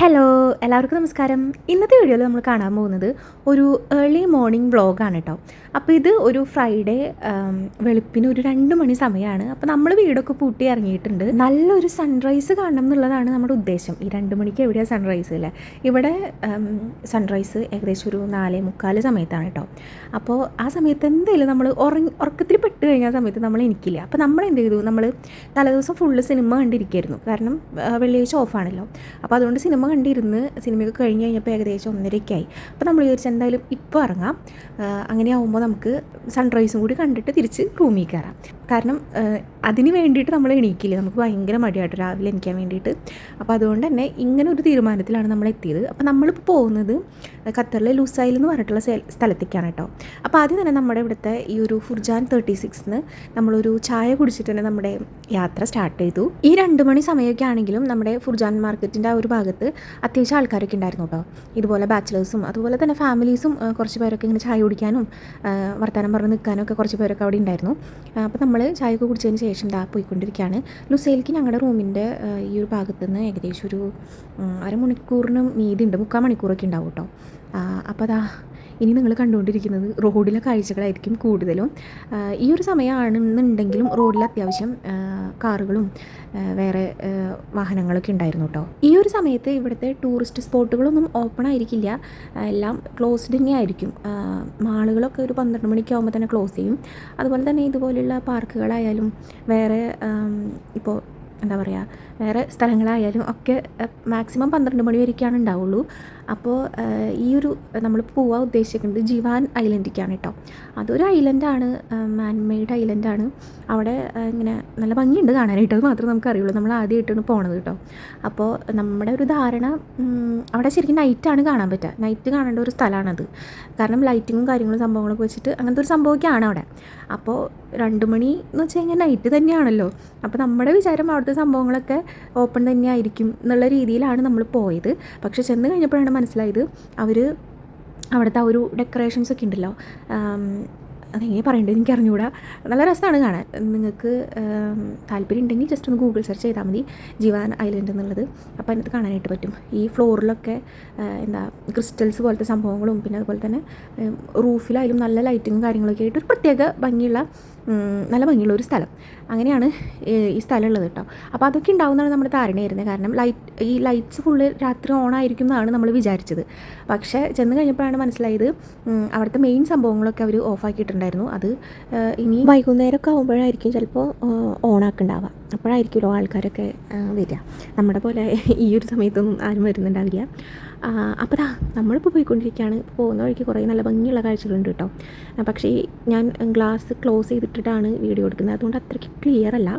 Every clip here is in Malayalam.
Hello. എല്ലാവർക്കും നമസ്കാരം. ഇന്നത്തെ വീഡിയോയിൽ നമ്മൾ കാണാൻ പോകുന്നത് ഒരു ഏർലി മോർണിംഗ് വ്ളോഗാണ് കേട്ടോ. അപ്പോൾ ഇത് ഒരു ഫ്രൈഡേ വെളുപ്പിന് ഒരു രണ്ട് മണി സമയമാണ്. അപ്പോൾ നമ്മൾ വീടൊക്കെ പൂട്ടി ഇറങ്ങിയിട്ടുണ്ട്. നല്ലൊരു സൺറൈസ് കാണണം എന്നുള്ളതാണ് നമ്മുടെ ഉദ്ദേശം. ഈ രണ്ട് മണിക്ക് എവിടെയാണ് സൺറൈസ് അല്ലേ ഇവിടെ സൺറൈസ് ഏകദേശം ഒരു നാലേ മുക്കാൽ സമയത്താണ് കേട്ടോ. അപ്പോൾ ആ സമയത്ത് എന്തായാലും നമ്മൾ ഉറങ്ങി ഉറക്കത്തിൽ പെട്ട് കഴിഞ്ഞ സമയത്ത് നമ്മൾ എനിക്കില്ല അപ്പോൾ നമ്മൾ എന്ത് ചെയ്തു? നമ്മൾ തലേദിവസം ഫുള്ള് സിനിമ കണ്ടിരിക്കുകയായിരുന്നു കാരണം വെള്ളിയാഴ്ച ഓഫാണല്ലോ അപ്പോൾ അതുകൊണ്ട് സിനിമ കണ്ടിരുന്ന് സിനിമയൊക്കെ കഴിഞ്ഞ് കഴിഞ്ഞപ്പോൾ ഏകദേശം ഒന്നരയ്ക്കായി. അപ്പോൾ നമ്മൾ വിചാരിച്ചു എന്തായാലും ഇപ്പോൾ ഇറങ്ങാം. ആ, അങ്ങനെ ആവുമ്പോൾ നമുക്ക് സൺറൈസും കൂടി കണ്ടിട്ട് തിരിച്ച് റൂമിൽ കയറാം കാരണം അതിന് വേണ്ടിയിട്ട് നമ്മൾ എണീക്കില്ല? നമുക്ക് ഭയങ്കര മടിയായിട്ട് രാവിലെ എണീക്കാൻ വേണ്ടിയിട്ട്. അപ്പോൾ അതുകൊണ്ട് തന്നെ ഇങ്ങനെ ഒരു തീരുമാനത്തിലാണ് നമ്മൾ എത്തിയത്. അപ്പോൾ നമ്മളിപ്പോൾ പോകുന്നത് ഖത്തറിലെ ലൂസായിൽ എന്ന് പറഞ്ഞിട്ടുള്ള സ്ഥലത്തേക്കാണ് കേട്ടോ. അപ്പോൾ ആദ്യം തന്നെ നമ്മുടെ ഇവിടുത്തെ ഈ ഒരു ഫുർജാൻ തേർട്ടി സിക്സിന് നമ്മളൊരു ചായ കുടിച്ചിട്ട് തന്നെ നമ്മുടെ യാത്ര സ്റ്റാർട്ട് ചെയ്തു. ഈ രണ്ട് മണി സമയമൊക്കെ ആണെങ്കിലും നമ്മുടെ ഫുർജാൻ മാർക്കറ്റിന്റെ ആ ഒരു ഭാഗത്ത് അത്യാവശ്യം ആൾക്കാരൊക്കെ ഉണ്ടായിരുന്നു കേട്ടോ. ഇതുപോലെ ബാച്ചിലേഴ്സും അതുപോലെ തന്നെ ഫാമിലീസും കുറച്ച് പേരൊക്കെ ഇങ്ങനെ ചായ കുടിക്കാനും വർത്തമാനം പറഞ്ഞ് നിൽക്കാനും ഒക്കെ കുറച്ച് പേരൊക്കെ അവിടെ ഉണ്ടായിരുന്നു. അപ്പോൾ നമ്മൾ ചായയൊക്കെ കുടിച്ചതിന് ശേഷം ദാ പോയിക്കൊണ്ടിരിക്കുകയാണ് ലുസൈലിക്ക് ഞങ്ങളുടെ റൂമിന്റെ ഈ ഒരു ഭാഗത്തു നിന്ന് ഏകദേശം ഒരു അരമണിക്കൂറിന് മീതി ഉണ്ട് മുക്കാൽ മണിക്കൂറൊക്കെ ഉണ്ടാവും കേട്ടോ അപ്പോൾ അതാ ഇനി നിങ്ങൾ കണ്ടുകൊണ്ടിരിക്കുന്നത് റോഡിലെ കാഴ്ചകളായിരിക്കും കൂടുതലും. ഈ ഒരു സമയമാണെന്നുണ്ടെങ്കിലും റോഡിൽ അത്യാവശ്യം കാറുകളും വേറെ വാഹനങ്ങളൊക്കെ ഉണ്ടായിരുന്നു കേട്ടോ. ഈ ഒരു സമയത്ത് ഇവിടുത്തെ ടൂറിസ്റ്റ് സ്പോട്ടുകളൊന്നും ഓപ്പൺ ആയിരിക്കില്ല. എല്ലാം ക്ലോസ്ഡ് തന്നെ ആയിരിക്കും. മാളുകളൊക്കെ ഒരു പന്ത്രണ്ട് മണിക്കാവുമ്പോൾ തന്നെ ക്ലോസ് ചെയ്യും. അതുപോലെ തന്നെ ഇതുപോലെയുള്ള പാർക്കുകളായാലും വേറെ ഇപ്പോൾ എന്താ പറയുക വേറെ സ്ഥലങ്ങളായാലും ഒക്കെ മാക്സിമം പന്ത്രണ്ട് മണി വരെയൊക്കെയാണ് ഉണ്ടാവുള്ളൂ. അപ്പോൾ ഈ ഒരു നമ്മൾ പോവാൻ ഉദ്ദേശിക്കുന്നത് ജിവാൻ ഐലൻഡിലേക്കാണ് കേട്ടോ അതൊരു ഐലൻഡാണ് മാൻമെയ്ഡ് ഐലൻഡാണ് അവിടെ ഇങ്ങനെ നല്ല ഭംഗിയുണ്ട് കാണാനായിട്ട്. അത് മാത്രമേ നമുക്ക് അറിയുള്ളൂ. നമ്മൾ ആദ്യമായിട്ടാണ് പോണത് കേട്ടോ അപ്പോൾ നമ്മുടെ ഒരു ധാരണ അവിടെ ശരിക്കും നൈറ്റാണ് കാണാൻ പറ്റുക നൈറ്റ് കാണേണ്ട ഒരു സ്ഥലമാണത് കാരണം ലൈറ്റിങ്ങും കാര്യങ്ങളും സംഭവങ്ങളൊക്കെ വെച്ചിട്ട് അങ്ങനത്തെ ഒരു സംഭവമൊക്കെയാണ് അവിടെ. അപ്പോൾ രണ്ട് മണി എന്ന് വെച്ച് കഴിഞ്ഞാൽ നൈറ്റ് തന്നെയാണല്ലോ. അപ്പോൾ നമ്മുടെ വിചാരം അവിടുത്തെ സംഭവങ്ങളൊക്കെ ഓപ്പൺ തന്നെയായിരിക്കും എന്നുള്ള രീതിയിലാണ് നമ്മൾ പോയത്. പക്ഷെ ചെന്ന് കഴിഞ്ഞപ്പോഴാണ് മനസ്സിലായത് അവർ അവിടുത്തെ ആ ഒരു ഡെക്കറേഷൻസ് ഒക്കെ ഉണ്ടല്ലോ. അതെങ്ങനെ പറയേണ്ടത് എനിക്ക് അറിഞ്ഞുകൂടാ നല്ല രസമാണ് കാണാൻ. നിങ്ങൾക്ക് താല്പര്യം ഉണ്ടെങ്കിൽ ജസ്റ്റ് ഒന്ന് ഗൂഗിൾ സെർച്ച് ചെയ്താൽ മതി. ജിവാൻ ഐലൻഡ് എന്നുള്ളത്. അപ്പോൾ അതിനകത്ത് കാണാനായിട്ട് പറ്റും. ഈ ഫ്ലോറിലൊക്കെ എന്താ ക്രിസ്റ്റൽസ് പോലത്തെ സംഭവങ്ങളും പിന്നെ അതുപോലെ തന്നെ റൂഫിലായാലും നല്ല ലൈറ്റിങ്ങും കാര്യങ്ങളൊക്കെ ആയിട്ട് ഒരു പ്രത്യേക ഭംഗിയുള്ള നല്ല ഭംഗിയുള്ള ഒരു സ്ഥലം. അങ്ങനെയാണ് ഈ സ്ഥലം ഉള്ളത് കേട്ടോ. അപ്പോൾ അതൊക്കെ ഉണ്ടാവുന്നതാണ് നമ്മുടെ ധാരണയായിരുന്നത് കാരണം ലൈറ്റ് ഈ ലൈറ്റ്സ് ഫുള്ള് രാത്രി ഓൺ ആയിരിക്കും എന്നാണ് നമ്മൾ വിചാരിച്ചത്. പക്ഷേ ചെന്ന് കഴിഞ്ഞപ്പോഴാണ് മനസ്സിലായത് അവിടുത്തെ മെയിൻ സംഭവങ്ങളൊക്കെ അവർ ഓഫാക്കിയിട്ടുണ്ടായിരുന്നു അത് ഇനി വൈകുന്നേരമൊക്കെ ആകുമ്പോഴായിരിക്കും ചിലപ്പോൾ ഓൺ ആക്കുന്നുണ്ടാവുക അപ്പോഴായിരിക്കുമല്ലോ ആൾക്കാരൊക്കെ വരിക. നമ്മുടെ പോലെ ഈ ഒരു സമയത്തൊന്നും ആരും വരുന്നുണ്ടാവില്ല. അപ്പോൾ ദാ നമ്മളിപ്പോൾ പോയിക്കൊണ്ടിരിക്കുകയാണ് പോകുന്ന വഴിക്ക് കുറേ നല്ല ഭംഗിയുള്ള കാഴ്ചകളുണ്ട് കേട്ടോ. പക്ഷേ ഞാൻ ഗ്ലാസ് ക്ലോസ് ചെയ്തിട്ടിട്ടാണ് വീഡിയോ എടുക്കുന്നത്. അതുകൊണ്ട് അത്രയ്ക്ക് ക്ലിയർ അല്ല.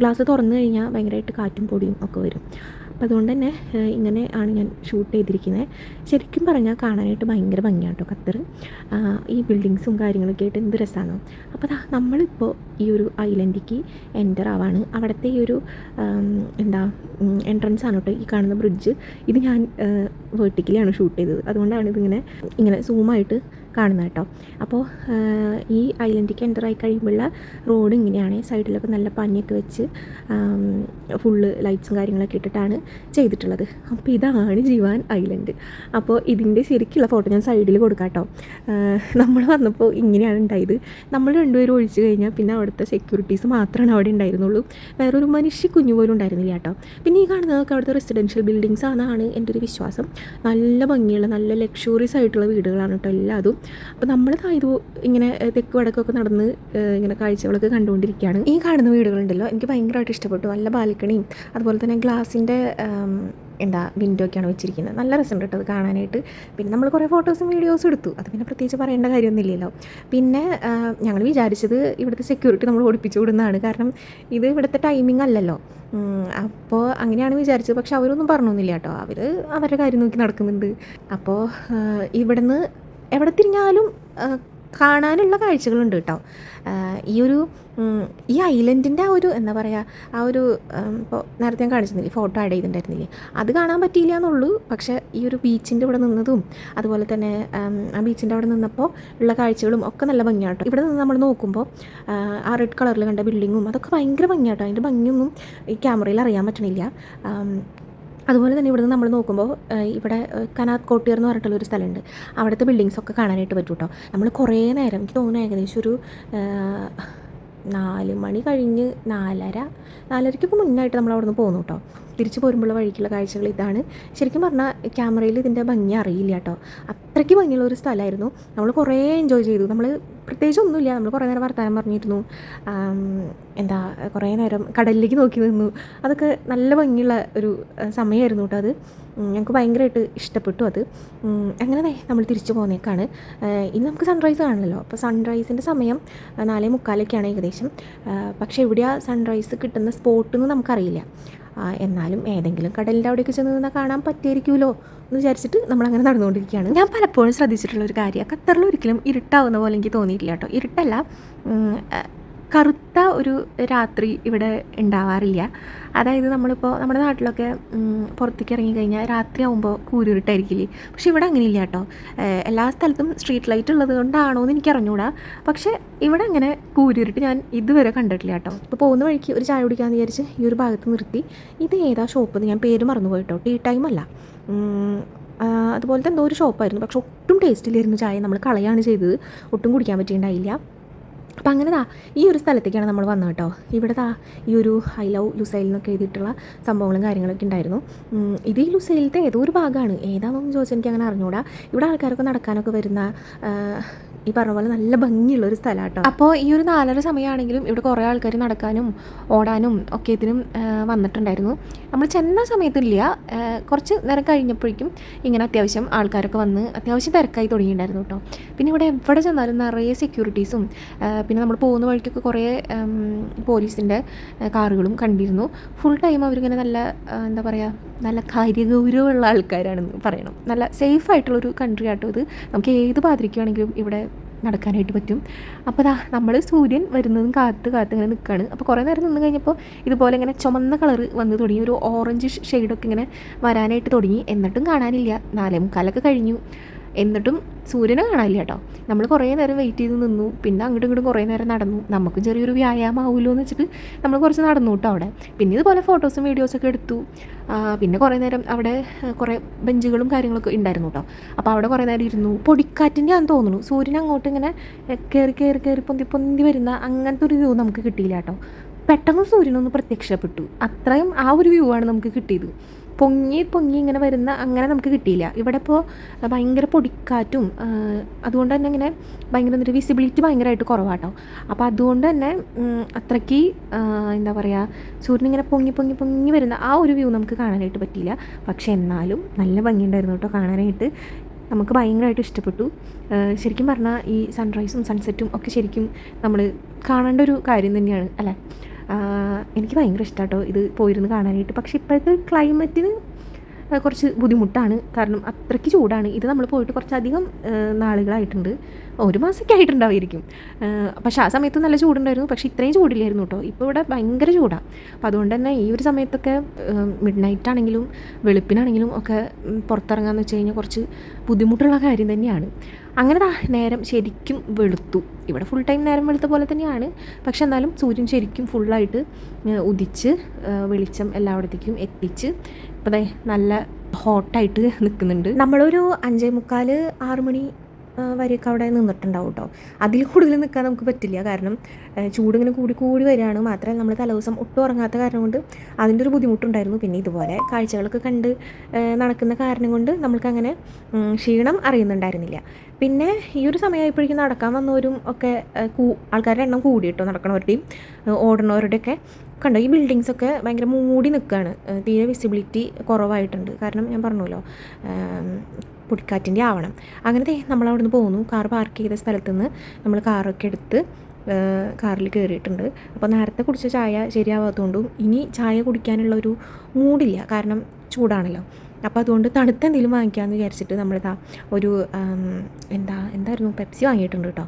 ഗ്ലാസ് തുറന്നു കഴിഞ്ഞാൽ ഭയങ്കരമായിട്ട് കാറ്റും പൊടിയും ഒക്കെ വരും. അപ്പോൾ അതുകൊണ്ട് തന്നെ ഇങ്ങനെ ആണ് ഞാൻ ഷൂട്ട് ചെയ്തിരിക്കുന്നത്. ശരിക്കും പറഞ്ഞാൽ കാണാനായിട്ട് ഭയങ്കര ഭംഗിയാണ് കേട്ടോ ഖത്തർ ഈ ബിൽഡിങ്സും കാര്യങ്ങളൊക്കെ ആയിട്ട് എന്ത് രസമാണ് അപ്പോൾ അതാ നമ്മളിപ്പോൾ ഈ ഒരു ഐലൻഡിലേക്ക് എന്റർ ആവാണ്. അവിടുത്തെ ഈ ഒരു എന്താ എൻട്രൻസ് ആണ് കേട്ടോ ഈ കാണുന്ന ബ്രിഡ്ജ് ഇത് ഞാൻ വേർട്ടിക്കലാണ് ഷൂട്ട് ചെയ്തത്. അതുകൊണ്ടാണ് ഇതിങ്ങനെ ഇങ്ങനെ സൂമായിട്ട് കാണുന്നത് കേട്ടോ. അപ്പോൾ ഈ ഐലൻഡിലേക്ക് എന്റർ ആയി കഴിയുമ്പോഴുള്ള റോഡ് ഇങ്ങനെയാണ്. സൈഡിലൊക്കെ നല്ല പനിയൊക്കെ വെച്ച് ഫുള്ള് ലൈറ്റ്സും കാര്യങ്ങളൊക്കെ ഇട്ടിട്ടാണ് ചെയ്തിട്ടുള്ളത്. അപ്പോൾ ഇതാണ് ജീവാൻ ഐലൻഡ് അപ്പോൾ ഇതിന്റെ ശരിക്കുള്ള ഫോട്ടോ ഞാൻ സൈഡിൽ കൊടുക്കാം കേട്ടോ. നമ്മൾ വന്നപ്പോൾ ഇങ്ങനെയാണ് ഉണ്ടായത്. നമ്മൾ രണ്ടുപേരും ഒഴിച്ചു കഴിഞ്ഞാൽ പിന്നെ അവിടുത്തെ സെക്യൂരിറ്റീസ് മാത്രമാണ് അവിടെ ഉണ്ടായിരുന്നുള്ളൂ. വേറൊരു മനുഷ്യ കുഞ്ഞു പോലും ഉണ്ടായിരുന്നില്ല കേട്ടോ. പിന്നെ ഈ കാണുന്നതൊക്കെ അവിടുത്തെ റെസിഡൻഷ്യൽ ബിൽഡിങ്സ് ആണെന്നാണ് എന്റെ ഒരു വിശ്വാസം. നല്ല ഭംഗിയുള്ള നല്ല ലക്ഷൂറിയസ് ആയിട്ടുള്ള വീടുകളാണ് കേട്ടോ എല്ലാതും. അപ്പോൾ നമ്മൾ ഇത് ഇങ്ങനെ തെക്ക് വടക്കൊക്കെ നടന്ന് ഇങ്ങനെ കാഴ്ചകളൊക്കെ കണ്ടുകൊണ്ടിരിക്കുകയാണ് ഈ കാണുന്ന വീടുകളുണ്ടല്ലോ എനിക്ക് ഭയങ്കരമായിട്ട് ഇഷ്ടപ്പെട്ടു. നല്ല ബാൽക്കണിയും അതുപോലെ തന്നെ ഗ്ലാസിന്റെ എന്താ വിൻഡോ ഒക്കെയാണ് വെച്ചിരിക്കുന്നത്. നല്ല രസമുണ്ട് കേട്ടോ അത് കാണാനായിട്ട്. പിന്നെ നമ്മൾ കുറേ ഫോട്ടോസും വീഡിയോസും എടുത്തു. അത് പിന്നെ പ്രത്യേകിച്ച് പറയേണ്ട കാര്യമൊന്നുമില്ലല്ലോ. പിന്നെ ഞങ്ങൾ വിചാരിച്ചത് ഇവിടുത്തെ സെക്യൂരിറ്റി നമ്മൾ ഓടിപ്പിച്ചു വിടുന്നതാണ്. കാരണം ഇത് ഇവിടുത്തെ ടൈമിംഗ് അല്ലല്ലോ. അപ്പോൾ അങ്ങനെയാണ് വിചാരിച്ചത്. പക്ഷെ അവരൊന്നും പറഞ്ഞൊന്നുമില്ല കേട്ടോ. അവർ അവരുടെ കാര്യം നോക്കി നടക്കുന്നുണ്ട്. അപ്പോൾ ഇവിടുന്ന് എവിടെ തിരിഞ്ഞാലും കാണാനുള്ള കാഴ്ചകളുണ്ട് കേട്ടോ. ഈ ഒരു ഈ ഐലൻഡിന്റെ ആ ഒരു എന്താ പറയുക ആ ഒരു ഇപ്പോൾ നേരത്തെ ഞാൻ കാണിച്ചിരുന്നില്ലേ ഫോട്ടോ ആഡ് ചെയ്തിട്ടുണ്ടായിരുന്നില്ലേ അത് കാണാൻ പറ്റിയില്ല എന്നുള്ളൂ പക്ഷേ ഈ ഒരു ബീച്ചിന്റെ ഇവിടെ നിന്നതും അതുപോലെ തന്നെ ആ ബീച്ചിന്റെ അവിടെ നിന്നപ്പോൾ ഉള്ള കാഴ്ചകളും ഒക്കെ നല്ല ഭംഗിയാണ് കേട്ടോ. ഇവിടെ നിന്ന് നമ്മൾ നോക്കുമ്പോൾ ആ, റെഡ് കളറിൽ കണ്ട ബിൽഡിങ്ങും അതൊക്കെ ഭയങ്കര ഭംഗിയാട്ടോ അതിന്റെ ഭംഗിയൊന്നും ഈ ക്യാമറയിൽ അറിയാൻ പറ്റണില്ല. അതുപോലെ തന്നെ ഇവിടുന്ന് നമ്മൾ നോക്കുമ്പോൾ ഇവിടെ കനാത് കോട്ടിയർ എന്ന് പറഞ്ഞിട്ടുള്ള ഒരു സ്ഥലമുണ്ട്. അവിടുത്തെ ബിൽഡിങ്സൊക്കെ കാണാനായിട്ട് പറ്റും കേട്ടോ നമ്മൾ കുറേ നേരം എനിക്ക് തോന്നുന്നു ഏകദേശം ഒരു നാല് മണി കഴിഞ്ഞ് നാലര നാലരയ്ക്കൊക്കെ മുന്നായിട്ട് നമ്മൾ അവിടെ നിന്ന് പോകുന്നു കേട്ടോ തിരിച്ചു പോരുമ്പോഴുള്ള വഴിക്കുള്ള കാഴ്ചകൾ ഇതാണ്. ശരിക്കും പറഞ്ഞാൽ ക്യാമറയിൽ ഇതിന്റെ ഭംഗി അറിയില്ല കേട്ടോ അത്രയ്ക്ക് ഭംഗിയുള്ള ഒരു സ്ഥലമായിരുന്നു. നമ്മൾ കുറേ എൻജോയ് ചെയ്തു. നമ്മൾ പ്രത്യേകിച്ച് ഒന്നുമില്ല. നമ്മൾ കുറേ നേരം വർത്തമാനം പറഞ്ഞിരുന്നു. എന്താ കുറേ നേരം കടലിലേക്ക് നോക്കി നിന്നു. അതൊക്കെ നല്ല ഭംഗിയുള്ള ഒരു സമയമായിരുന്നു കേട്ടോ അത്. ഞങ്ങൾക്ക് ഭയങ്കരമായിട്ട് ഇഷ്ടപ്പെട്ടു അത്. അങ്ങനെ നമ്മൾ തിരിച്ചു പോന്നേക്കാണ്. ആ, ഇന്ന് നമുക്ക് സൺറൈസ് കാണണമല്ലോ അപ്പോൾ സൺറൈസിന്റെ സമയം നാലേ മുക്കാലൊക്കെയാണ് ഏകദേശം. പക്ഷേ എവിടെയാ സൺറൈസ് കിട്ടുന്ന സ്പോട്ട് എന്ന് നമുക്കറിയില്ല എന്നാലും ഏതെങ്കിലും കടലിന്റെ അവിടെയൊക്കെ ചെന്ന് നിന്നാൽ കാണാൻ പറ്റിയിരിക്കുമല്ലോ എന്ന് വിചാരിച്ചിട്ട് നമ്മളങ്ങനെ നടന്നുകൊണ്ടിരിക്കുകയാണ്. ഞാൻ പലപ്പോഴും ശ്രദ്ധിച്ചിട്ടുള്ള ഒരു കാര്യമാണ്. ഖത്തറിൽ ഒരിക്കലും ഇരുട്ടാവുന്ന പോലെ എനിക്ക് തോന്നിയിട്ടില്ല കേട്ടോ. ഇരുട്ടല്ല. കറുത്ത ഒരു രാത്രി ഇവിടെ ഉണ്ടാവാറില്ല. അതായത് നമ്മളിപ്പോൾ നമ്മുടെ നാട്ടിലൊക്കെ പുറത്തേക്ക് ഇറങ്ങിക്കഴിഞ്ഞാൽ രാത്രി ആകുമ്പോൾ കൂരിരുട്ടായിരിക്കില്ലേ? പക്ഷെ ഇവിടെ അങ്ങനെയില്ല കേട്ടോ. എല്ലാ സ്ഥലത്തും സ്ട്രീറ്റ് ലൈറ്റ് ഉള്ളത് കൊണ്ടാണോ എന്ന് എനിക്ക് അറിഞ്ഞൂടാ പക്ഷേ ഇവിടെ അങ്ങനെ കൂരിരുട്ട് ഞാൻ ഇതുവരെ കണ്ടിട്ടില്ല കേട്ടോ. ഇപ്പോൾ പോകുന്ന വഴിക്ക് ഒരു ചായ കുടിക്കാമെന്ന് വിചാരിച്ച് ഈ ഒരു ഭാഗത്ത് നിർത്തി. ഇത് ഏതാ ഷോപ്പ് എന്ന് ഞാൻ പേര് മറന്നു പോയിട്ടോ ടീ ടൈം അല്ല. അതുപോലത്തെ എന്തോ ഒരു ഷോപ്പായിരുന്നു പക്ഷെ ഒട്ടും ടേസ്റ്റില്ലായിരുന്നു ചായ. നമ്മൾ കളയാണ് ചെയ്തത്. ഒട്ടും കുടിക്കാൻ പറ്റിയിട്ടുണ്ടായില്ല. അപ്പം അങ്ങനെ ദാ ഈ ഒരു സ്ഥലത്തേക്കാണ് നമ്മൾ വന്നത് കേട്ടോ. ഇവിടെ ദാ ഈ ഒരു ഐ ലവ് ലുസൈൽ എന്നൊക്കെ എഴുതിയിട്ടുള്ള സംഭവങ്ങളും കാര്യങ്ങളൊക്കെ ഉണ്ടായിരുന്നു. ഇത് ഈ ലുസൈലത്തെ ഏതോ ഒരു ഭാഗമാണ്. ഏതാണെന്ന് ചോദിച്ചാൽ എനിക്ക് അങ്ങനെ അറിഞ്ഞൂടാ. ഇവിടെ ആൾക്കാരൊക്കെ നടക്കാനൊക്കെ വരുന്ന ഈ പറഞ്ഞ പോലെ നല്ല ഭംഗിയുള്ള ഒരു സ്ഥലമാണ് കേട്ടോ അപ്പോൾ ഈ ഒരു നാലര സമയമാണെങ്കിലും ഇവിടെ കുറേ ആൾക്കാർ നടക്കാനും ഓടാനും ഒക്കെ ഇതിനും വന്നിട്ടുണ്ടായിരുന്നു. നമ്മൾ ചെന്ന സമയത്തില്ല കുറച്ച് നേരം കഴിഞ്ഞപ്പോഴേക്കും ഇങ്ങനെ അത്യാവശ്യം ആൾക്കാരൊക്കെ വന്ന് അത്യാവശ്യം തിരക്കായി തുടങ്ങിയിട്ടുണ്ടായിരുന്നു കേട്ടോ പിന്നെ ഇവിടെ എവിടെ ചെന്നാലും നിറയെ സെക്യൂരിറ്റീസും പിന്നെ നമ്മൾ പോകുന്ന വഴിക്കൊക്കെ കുറേ പോലീസിന്റെ കാറുകളും കണ്ടിരുന്നു. ഫുൾ ടൈം അവരിങ്ങനെ നല്ല എന്താ പറയുക നല്ല കാര്യഗൗരവമുള്ള ആൾക്കാരാണെന്ന് പറയണം. നല്ല സേഫ് ആയിട്ടുള്ളൊരു കൺട്രി ആട്ടോ ഇത്. നമുക്ക് ഏത് പാതിരിക്കുകയാണെങ്കിലും ഇവിടെ നടക്കാനായിട്ട് പറ്റും. അപ്പോൾ ദാ നമ്മൾ സൂര്യൻ വരുന്നതും കാത്ത് കാത്ത് ഇങ്ങനെ നിൽക്കുകയാണ് അപ്പോൾ കുറേ നേരം നിന്ന് കഴിഞ്ഞപ്പോൾ ഇതുപോലെ ഇങ്ങനെ ചുമന്ന കളർ വന്ന് തുടങ്ങി. ഒരു ഓറഞ്ച് ഷെയ്ഡൊക്കെ ഇങ്ങനെ വരാനായിട്ട് തുടങ്ങി. എന്നിട്ടും കാണാനില്ല. നാലേ മുക്കാലൊക്കെ കഴിഞ്ഞു. എന്നിട്ടും സൂര്യനെ കാണാനില്ല കേട്ടോ. നമ്മൾ കുറേ നേരം വെയിറ്റ് ചെയ്ത് നിന്നു. പിന്നെ അങ്ങോട്ടും ഇങ്ങോട്ടും കുറേ നേരം നടന്നു. നമുക്ക് ചെറിയൊരു വ്യായാമം ആവുമല്ലോ എന്ന് വെച്ചിട്ട് നമ്മൾ കുറച്ച് നടന്നു കേട്ടോ അവിടെ. പിന്നെ ഇതുപോലെ ഫോട്ടോസും വീഡിയോസൊക്കെ എടുത്തു. പിന്നെ കുറേ നേരം അവിടെ കുറേ ബെഞ്ചുകളും കാര്യങ്ങളൊക്കെ ഉണ്ടായിരുന്നു കേട്ടോ. അപ്പോൾ അവിടെ കുറേ നേരം ഇരുന്നു. പൊടിക്കാറ്റിന്റെ ആണെന്ന് തോന്നുന്നു. സൂര്യൻ അങ്ങോട്ട് ഇങ്ങനെ കയറി കയറി കയറി പൊന്തി പൊന്തി വരുന്ന അങ്ങനത്തെ ഒരു വ്യൂ നമുക്ക് കിട്ടിയില്ല കേട്ടോ. പെട്ടെന്ന് സൂര്യനൊന്ന് പ്രത്യക്ഷപ്പെട്ടു. അത്രയും ആ ഒരു വ്യൂ ആണ് നമുക്ക് കിട്ടിയത്. പൊങ്ങി പൊങ്ങി ഇങ്ങനെ വരുന്ന അങ്ങനെ നമുക്ക് കിട്ടിയില്ല. ഇവിടെ ഇപ്പോൾ ഭയങ്കര പൊടിക്കാറ്റും അതുകൊണ്ട് തന്നെ ഇങ്ങനെ ഭയങ്കര എന്നിട്ട് വിസിബിലിറ്റി ഭയങ്കരമായിട്ട് കുറവാട്ടോ. അപ്പോൾ അതുകൊണ്ട് തന്നെ അത്രയ്ക്ക് എന്താ പറയുക സൂര്യൻ ഇങ്ങനെ പൊങ്ങി പൊങ്ങി പൊങ്ങി വരുന്ന ആ ഒരു വ്യൂ നമുക്ക് കാണാനായിട്ട് പറ്റിയില്ല. പക്ഷേ എന്നാലും നല്ല ഭംഗിയുണ്ടായിരുന്നു കേട്ടോ കാണാനായിട്ട്. നമുക്ക് ഭയങ്കരമായിട്ട് ഇഷ്ടപ്പെട്ടു. ശരിക്കും പറഞ്ഞാൽ ഈ സൺറൈസും സൺസെറ്റും ഒക്കെ ശരിക്കും നമ്മൾ കാണേണ്ട ഒരു കാര്യം തന്നെയാണ് അല്ലേ? എനിക്ക് ഭയങ്കര ഇഷ്ടമാട്ടോ ഇത് പോയിരുന്നു കാണാനായിട്ട്. പക്ഷേ ഇപ്പോഴത്തെ ക്ലൈമറ്റിന് കുറച്ച് ബുദ്ധിമുട്ടാണ്. കാരണം അത്രയ്ക്ക് ചൂടാണ്. ഇത് നമ്മൾ പോയിട്ട് കുറച്ചധികം നാളുകളായിട്ടുണ്ട്. ഒരു മാസമൊക്കെ ആയിട്ടുണ്ടാവുമായിരിക്കും. പക്ഷേ ആ സമയത്ത് നല്ല ചൂടുണ്ടായിരുന്നു. പക്ഷേ ഇത്രയും ചൂടില്ലായിരുന്നു കേട്ടോ. ഇപ്പോൾ ഇവിടെ ഭയങ്കര ചൂടാണ് അപ്പോൾ അതുകൊണ്ട് തന്നെ ഈ ഒരു സമയത്തൊക്കെ മിഡ് നൈറ്റ് ആണെങ്കിലും വെളുപ്പിനാണെങ്കിലും ഒക്കെ പുറത്തിറങ്ങാമെന്ന് വെച്ച് കഴിഞ്ഞാൽ കുറച്ച് ബുദ്ധിമുട്ടുള്ള കാര്യം തന്നെയാണ്. അങ്ങനെ നേരം ശരിക്കും വെളുത്തു. ഇവിടെ ഫുൾ ടൈം നേരം വെളുത്ത പോലെ തന്നെയാണ്. പക്ഷെ എന്നാലും സൂര്യൻ ശരിക്കും ഫുള്ളായിട്ട് ഉദിച്ച് വെളിച്ചം എല്ലായിടത്തേക്കും എത്തിച്ച് ഇപ്പോൾ ദേ നല്ല ഹോട്ടായിട്ട് നിൽക്കുന്നുണ്ട് നമ്മളൊരു അഞ്ചേ മുക്കാൽ ആറ് മണി വരെയൊക്കെ അവിടെ നിന്നിട്ടുണ്ടാവും കേട്ടോ അതിൽ കൂടുതൽ നിൽക്കാൻ നമുക്ക് പറ്റില്ല. കാരണം ചൂടിങ്ങനെ കൂടി കൂടി വരികയാണ്. മാത്രമല്ല നമ്മൾ തലേദിവസം ഒട്ടും ഉറങ്ങാത്ത കാരണം കൊണ്ട് അതിന്റെ ഒരു ബുദ്ധിമുട്ടുണ്ടായിരുന്നു. പിന്നെ ഇതുപോലെ കാഴ്ചകളൊക്കെ കണ്ട് നടക്കുന്ന കാരണം കൊണ്ട് നമ്മൾക്കങ്ങനെ ഉം, ക്ഷീണം അറിയുന്നുണ്ടായിരുന്നില്ല. പിന്നെ ഈ ഒരു സമയമായപ്പോഴേക്കും നടക്കാൻ വന്നവരും ഒക്കെ ആൾക്കാരുടെ എണ്ണം കൂടി കേട്ടോ നടക്കണവരുടെയും ഓടണവരുടെയൊക്കെ കണ്ടോ? ഈ ബിൽഡിങ്സ് ഒക്കെ ഭയങ്കര മൂടി നിൽക്കുകയാണ് തീരെ വിസിബിലിറ്റി കുറവായിട്ടുണ്ട്. കാരണം ഞാൻ പറഞ്ഞല്ലോ പൊടിക്കാറ്റിന്റെ ആവണം. അങ്ങനത്തെ നമ്മൾ അവിടെ നിന്ന് കാർ പാർക്ക് ചെയ്ത സ്ഥലത്ത് നിന്ന് നമ്മൾ കാറൊക്കെ എടുത്ത് കാറിൽ കയറിയിട്ടുണ്ട്. അപ്പോൾ നേരത്തെ കുടിച്ച ചായ ശരിയാവാത്തതുകൊണ്ടും ഇനി ചായ കുടിക്കാനുള്ള ഒരു മൂഡില്ല. കാരണം ചൂടാണല്ലോ. അപ്പോൾ അതുകൊണ്ട് തണുത്ത എന്തെങ്കിലും വാങ്ങിക്കാമെന്ന് വിചാരിച്ചിട്ട് നമ്മളിതാ ഒരു എന്താ എന്തായിരുന്നു പെപ്സി വാങ്ങിയിട്ടുണ്ട് കേട്ടോ.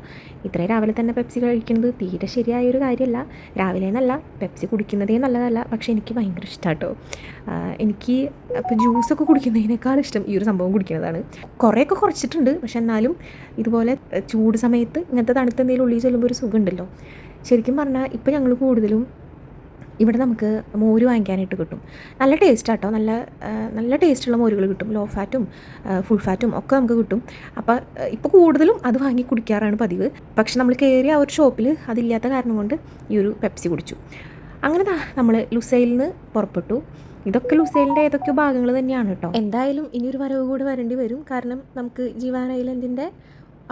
ഇത്രയും രാവിലെ തന്നെ പെപ്സി കഴിക്കുന്നത് തീരെ ശരിയായ ഒരു കാര്യമല്ല രാവിലെ എന്നല്ല പെപ്സി കുടിക്കുന്നതേ നല്ലതല്ല. പക്ഷേ എനിക്ക് ഭയങ്കര ഇഷ്ടമാണ് കേട്ടോ എനിക്ക് ഇപ്പോൾ ജ്യൂസൊക്കെ കുടിക്കുന്നതിനേക്കാൾ ഇഷ്ടം ഈ ഒരു സംഭവം കുടിക്കുന്നതാണ്. കുറേയൊക്കെ കുറച്ചിട്ടുണ്ട്. പക്ഷെ എന്നാലും ഇതുപോലെ ചൂട് സമയത്ത് ഇങ്ങനത്തെ തണുത്ത എന്തെങ്കിലും ഉള്ളിൽ ചെല്ലുമ്പോൾ ഒരു സുഖമുണ്ടല്ലോ. ശരിക്കും പറഞ്ഞാൽ ഇപ്പോൾ ഞങ്ങൾ കൂടുതലും ഇവിടെ നമുക്ക് മോര് വാങ്ങിക്കാനായിട്ട് കിട്ടും. നല്ല ടേസ്റ്റ് ആട്ടോ. നല്ല നല്ല ടേസ്റ്റുള്ള മോരുകൾ കിട്ടും. ലോ ഫാറ്റും ഫുൾ ഫാറ്റും ഒക്കെ നമുക്ക് കിട്ടും. അപ്പോൾ ഇപ്പോൾ കൂടുതലും അത് വാങ്ങി കുടിക്കാറാണ് പതിവ്. പക്ഷെ നമ്മൾ കയറിയ ആ ഒരു ഷോപ്പിൽ അതില്ലാത്ത കാരണം കൊണ്ട് ഈ ഒരു പെപ്സി കുടിച്ചു. അങ്ങനെ നമ്മൾ ലുസൈലിൽ നിന്ന് പുറപ്പെട്ടു. ഇതൊക്കെ ലുസൈലിന്റെ ഏതൊക്കെ ഭാഗങ്ങൾ തന്നെയാണ് കേട്ടോ എന്തായാലും ഇനിയൊരു വരവ് കൂടി വരേണ്ടി വരും. കാരണം നമുക്ക് ജീവാൻ ഐലൻഡിന്റെ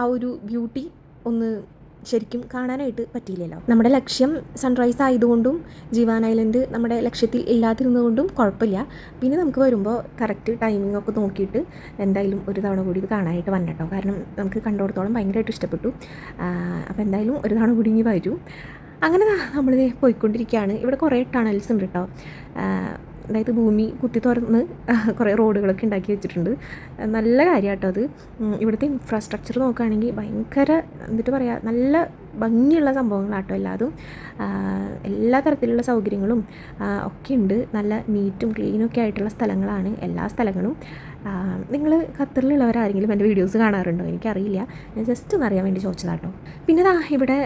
ആ ഒരു ബ്യൂട്ടി ഒന്ന് ശരിക്കും കാണാനായിട്ട് പറ്റിയില്ലല്ലോ. നമ്മുടെ ലക്ഷ്യം സൺറൈസ് ആയതുകൊണ്ടും ജീവാൻ ഐലൻഡ് നമ്മുടെ ലക്ഷ്യത്തിൽ ഇല്ലാതിരുന്നതുകൊണ്ടും കുഴപ്പമില്ല. പിന്നെ നമുക്ക് വരുമ്പോൾ കറക്റ്റ് ടൈമിംഗ് ഒക്കെ നോക്കിയിട്ട് എന്തായാലും ഒരു തവണ കൂടി ഇത് കാണാനായിട്ട് വരണം കേട്ടോ. കാരണം നമുക്ക് കണ്ടോടത്തോളം ഭയങ്കരമായിട്ട് ഇഷ്ടപ്പെട്ടു. അപ്പോൾ എന്തായാലും ഒരു തവണ കൂടി ഇനി വരും. അങ്ങനെ നമ്മൾ പോയിക്കൊണ്ടിരിക്കുകയാണ്. ഇവിടെ കുറേ ടണൽസ് ഉണ്ട് കേട്ടോ. അതായത് ഭൂമി കുത്തി തുറന്ന് കുറേ റോഡുകളൊക്കെ ഉണ്ടാക്കി വെച്ചിട്ടുണ്ട്. നല്ല കാര്യം കേട്ടോ അത് ഇവിടുത്തെ ഇൻഫ്രാസ്ട്രക്ചർ നോക്കുകയാണെങ്കിൽ ഭയങ്കര എന്നിട്ട് പറയാ നല്ല ഭംഗിയുള്ള സംഭവങ്ങളാട്ടോ എല്ലാതും. എല്ലാ തരത്തിലുള്ള സൗകര്യങ്ങളും ഒക്കെ ഉണ്ട്. നല്ല നീറ്റും ക്ലീനും ഒക്കെ ആയിട്ടുള്ള സ്ഥലങ്ങളാണ് എല്ലാ സ്ഥലങ്ങളും. നിങ്ങൾ ഖത്തറിലുള്ളവരാരെങ്കിലും എന്റെ വീഡിയോസ് കാണാറുണ്ടോ? എനിക്കറിയില്ല. ഞാൻ ജസ്റ്റ് ഒന്ന് അറിയാൻ വേണ്ടി ചോദിച്ചതാട്ടോ. പിന്നെ ദാ ഇവിടെ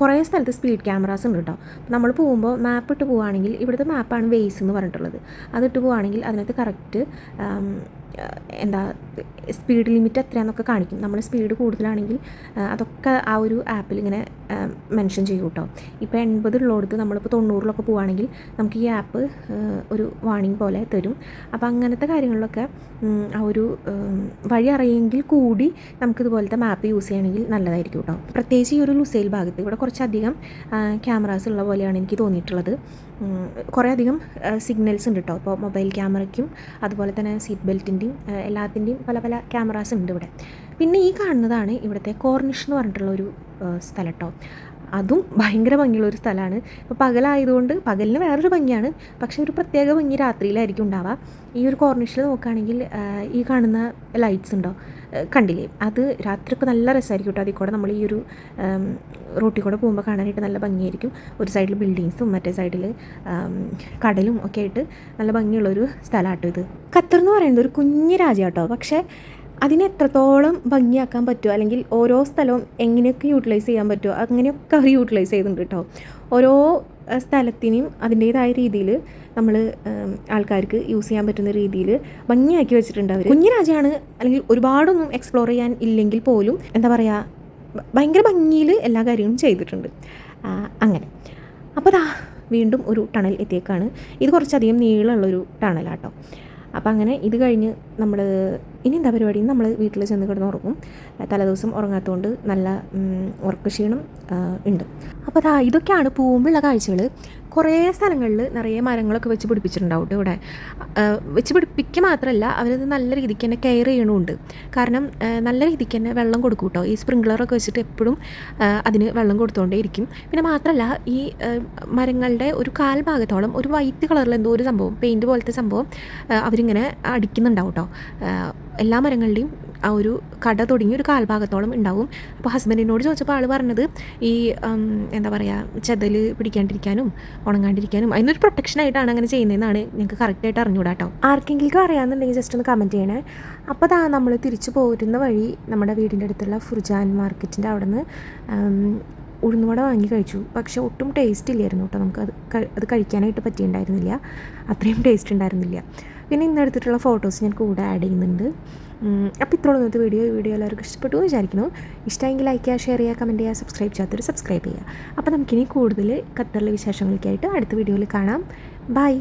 കുറേ സ്ഥലത്ത് സ്പീഡ് ക്യാമറാസ് ഉണ്ട് കേട്ടോ നമ്മൾ പോകുമ്പോൾ മാപ്പ് ഇട്ട് പോവുകയാണെങ്കിൽ ഇവിടുത്തെ മാപ്പാണ് വേസ് എന്ന് പറഞ്ഞിട്ടുള്ളത്. അതിട്ട് പോവുകയാണെങ്കിൽ അതിനകത്ത് കറക്റ്റ് എന്താ സ്പീഡ് ലിമിറ്റ് എത്രയാണെന്നൊക്കെ കാണിക്കും. നമ്മൾ സ്പീഡ് കൂടുതലാണെങ്കിൽ അതൊക്കെ ആ ഒരു ആപ്പിൽ ഇങ്ങനെ മെൻഷൻ ചെയ്യും കേട്ടോ ഇപ്പോൾ എൺപത് ഉള്ളിടത്ത് നമ്മളിപ്പോൾ തൊണ്ണൂറിലൊക്കെ പോവുകയാണെങ്കിൽ നമുക്ക് ഈ ആപ്പ് ഒരു വാണിംഗ് പോലെ തരും. അപ്പോൾ അങ്ങനത്തെ കാര്യങ്ങളിലൊക്കെ ആ ഒരു വഴി അറിയെങ്കിൽ കൂടി നമുക്കിതുപോലത്തെ മാപ്പ് യൂസ് ചെയ്യണമെങ്കിൽ നല്ലതായിരിക്കും കേട്ടോ പ്രത്യേകിച്ച് ഈ ഒരു ലുസൈൽ ഭാഗത്ത് ഇവിടെ കുറച്ചധികം ക്യാമറാസ് ഉള്ള പോലെയാണ് എനിക്ക് തോന്നിയിട്ടുള്ളത്. ഉം, കുറേ അധികം സിഗ്നൽസ് ഉണ്ട് കേട്ടോ ഇപ്പോൾ മൊബൈൽ ക്യാമറയ്ക്കും അതുപോലെ തന്നെ സീറ്റ് ബെൽറ്റിന്റെയും എല്ലാത്തിന്റെയും പല പല ക്യാമറാസ് ഉണ്ട് ഇവിടെ. പിന്നെ ഈ കാണുന്നതാണ് ഇവിടുത്തെ കോർണിഷ് എന്ന് പറഞ്ഞിട്ടുള്ള ഒരു സ്ഥലം കേട്ടോ അതും ഭയങ്കര ഭംഗിയുള്ള ഒരു സ്ഥലമാണ്. ഇപ്പോൾ പകലായതുകൊണ്ട് പകലിന് വേറൊരു ഭംഗിയാണ്. പക്ഷേ ഒരു പ്രത്യേക ഭംഗി രാത്രിയിലായിരിക്കും ഉണ്ടാവുക. ഈ ഒരു കോർണിഷിൽ നോക്കുകയാണെങ്കിൽ ഈ കാണുന്ന ലൈറ്റ്സ് ഉണ്ടോ? കണ്ടില്ലേ? അത് രാത്രിയൊക്കെ നല്ല രസമായിരിക്കും കേട്ടോ. അതിൽ കൂടെ നമ്മൾ ഈ ഒരു റോട്ടിൽ കൂടെ പോകുമ്പോൾ കാണാനായിട്ട് നല്ല ഭംഗിയായിരിക്കും. ഒരു സൈഡിൽ ബിൽഡിങ്സും മറ്റേ സൈഡിൽ കടലും ഒക്കെ ആയിട്ട് നല്ല ഭംഗിയുള്ളൊരു സ്ഥലമാട്ടോ ഇത്. ഖത്തർ എന്ന് പറയുന്നത് ഒരു കുഞ്ഞു രാജ്യം കേട്ടോ പക്ഷേ അതിനെ എത്രത്തോളം ഭംഗിയാക്കാൻ പറ്റുമോ അല്ലെങ്കിൽ ഓരോ സ്ഥലവും എങ്ങനെയൊക്കെ യൂട്ടിലൈസ് ചെയ്യാൻ പറ്റുമോ അങ്ങനെയൊക്കെ അവർ യൂട്ടിലൈസ് ചെയ്തിട്ടുണ്ട് കേട്ടോ. ഓരോ സ്ഥലത്തിനും അതിന്റെതായ രീതിയിൽ നമ്മൾ ആൾക്കാർക്ക് യൂസ് ചെയ്യാൻ പറ്റുന്ന രീതിയിൽ ഭംഗിയാക്കി വെച്ചിട്ടുണ്ട് അവർ കുഞ്ഞു രാജ്യമാണ് അല്ലെങ്കിൽ ഒരുപാടൊന്നും എക്സ്പ്ലോർ ചെയ്യാൻ ഇല്ലെങ്കിൽ പോലും എന്താ പറയുക ഭയങ്കര ഭംഗിയിൽ എല്ലാ കാര്യങ്ങളും ചെയ്തിട്ടുണ്ട്. അങ്ങനെ. അപ്പോൾ ദാ വീണ്ടും ഒരു ടണൽ എത്തിയേക്കാണ്. ഇത് കുറച്ചധികം നീളമുള്ളൊരു ടണലാട്ടോ അപ്പോൾ അങ്ങനെ ഇത് കഴിഞ്ഞ് നമ്മൾ ഇനി എന്താ പരിപാടി? നമ്മൾ വീട്ടിൽ ചെന്ന് കിടന്ന് ഉറങ്ങും. തലേദിവസം ഉറങ്ങാത്തതുകൊണ്ട് നല്ല ഉം, ഉറക്ക ക്ഷീണം ആ, ഉണ്ട്. അപ്പോൾ അതാ ഇതൊക്കെയാണ് പൂമ്പുള്ള കാഴ്ചകൾ കുറേ സ്ഥലങ്ങളിൽ നിറയെ മരങ്ങളൊക്കെ വെച്ച് പിടിപ്പിച്ചിട്ടുണ്ടാവും കേട്ടോ ഇവിടെ. വെച്ച് പിടിപ്പിക്കുക മാത്രമല്ല അവരത് നല്ല രീതിക്ക് തന്നെ കെയർ ചെയ്യണമുണ്ട് കാരണം നല്ല രീതിക്ക് തന്നെ വെള്ളം കൊടുക്കും കേട്ടോ ഈ സ്പ്രിങ്ക്ലറൊക്കെ വെച്ചിട്ട് എപ്പോഴും അതിന് വെള്ളം കൊടുത്തുകൊണ്ടേ ഇരിക്കും. പിന്നെ മാത്രമല്ല ഈ മരങ്ങളുടെ ഒരു കാൽ ഭാഗത്തോളം ഒരു വൈറ്റ് കളറിൽ എന്തോ ഒരു സംഭവം പെയിന്റ് പോലത്തെ സംഭവം അവരിങ്ങനെ അടിക്കുന്നുണ്ടാവും കേട്ടോ എല്ലാ മരങ്ങളുടെയും ആ ഒരു കട തുടങ്ങി ഒരു കാൽഭാഗത്തോളം ഉണ്ടാവും. അപ്പോൾ ഹസ്ബൻഡിനോട് ചോദിച്ചപ്പോൾ ആൾ പറഞ്ഞത് ഈ എന്താ പറയുക ചെതൽ പിടിക്കാണ്ടിരിക്കാനും ഉണങ്ങാണ്ടിരിക്കാനും അതിനൊരു പ്രൊട്ടക്ഷനായിട്ടാണ് അങ്ങനെ ചെയ്യുന്നതെന്നാണ് ഞങ്ങൾക്ക് കറക്റ്റായിട്ട് അറിഞ്ഞുകൂടാ കേട്ടോ ആർക്കെങ്കിലും അറിയാമെന്നുണ്ടെങ്കിൽ ജസ്റ്റ് ഒന്ന് കമന്റ് ചെയ്യണേ. അപ്പോൾ അതാ നമ്മൾ തിരിച്ചു പോരുന്ന വഴി നമ്മുടെ വീടിന്റെ അടുത്തുള്ള ഫുർജാൻ മാർക്കറ്റിന്റെ അവിടെ നിന്ന് ഉഴുന്നുവട വാങ്ങി കഴിച്ചു. പക്ഷെ ഒട്ടും ടേസ്റ്റ് ഇല്ലായിരുന്നു കേട്ടോ നമുക്ക് അത് അത് കഴിക്കാനായിട്ട് പറ്റിയിട്ടുണ്ടായിരുന്നില്ല. അത്രയും ടേസ്റ്റ് ഉണ്ടായിരുന്നില്ല. പിന്നെ ഇന്ന് എടുത്തിട്ടുള്ള ഫോട്ടോസ് ഞാൻ കൂടെ ആഡ് ചെയ്യുന്നുണ്ട്. അപ്പോൾ ഇത്രയുള്ള ഇന്നത്തെ വീഡിയോ ഈ വീഡിയോ എല്ലാവർക്കും ഇഷ്ടപ്പെട്ടു എന്ന് വിചാരിക്കുന്നു. ഇഷ്ടമെങ്കിൽ ലൈക്ക് ചെയ്യുക ഷെയർ ചെയ്യുക കമന്റ് ചെയ്യുക സബ്സ്ക്രൈബ് ചെയ്യാത്തവർ സബ്സ്ക്രൈബ് ചെയ്യുക. അപ്പോൾ നമുക്കിനി കൂടുതൽ ഖത്തറിലെ വിശേഷങ്ങളൊക്കെ ആയിട്ട് അടുത്ത വീഡിയോയിൽ കാണാം. ബൈ